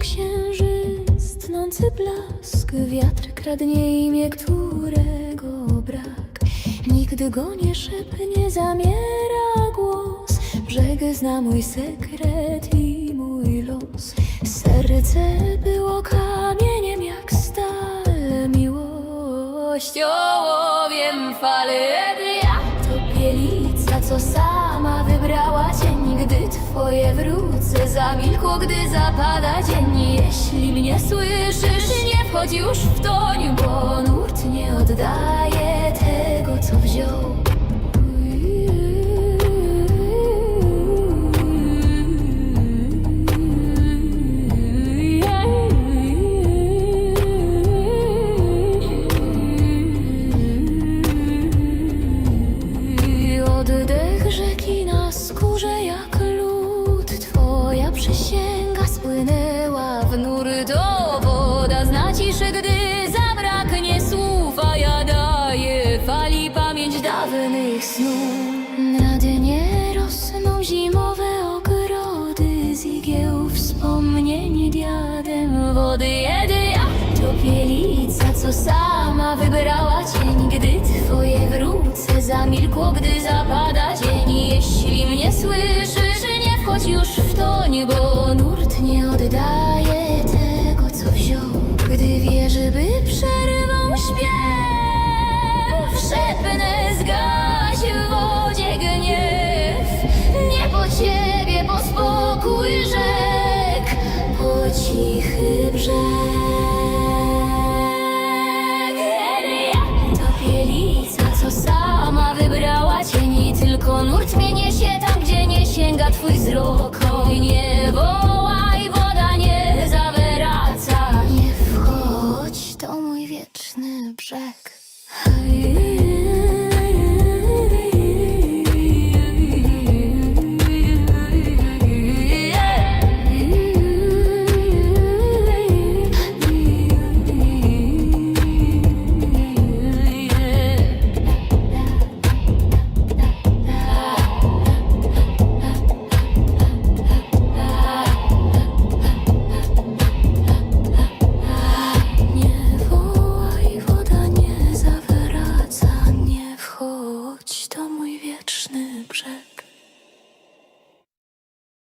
księżyc, tnący blask Wiatr kradnie imię, którego brak. Nigdy go nie szepnie, zamiera głos. Brzeg zna mój sekret i mój los. Serce było kamieniem jak stal. Miłością wiem fale twoje wrócę zamilkło, gdy zapada dzień. Jeśli mnie słyszysz, nie wchodź już w toń Bo nurt nie oddaje tego, co wziął Przysięga spłynęła w nury To woda. Zna gdy zabraknie słów A ja daję fali pamięć dawnych snów. Na dnie rosną zimowe ogrody Z igieł wspomnień diadem wody. Jedy ja To pielica, co sama wybrała cień. Gdy twoje wrócę zamilkło, gdy zapada dzień. Jeśli mnie słyszysz, nie wchodź już w bo nurt nie oddaje tego, co wziął. Gdy wierzy, by przerwał śpiew, szepnę zgaś w wodzie gniew. Nie po ciebie, bo spokój rzek, po cichy brzeg. Ta pielica, co sama wybrała cieni, tylko nurt mnie niesie tam, gdzie nie sięga twój wzrok. Oj, woda nie zawraca. Nie wchodź, to mój wieczny brzeg.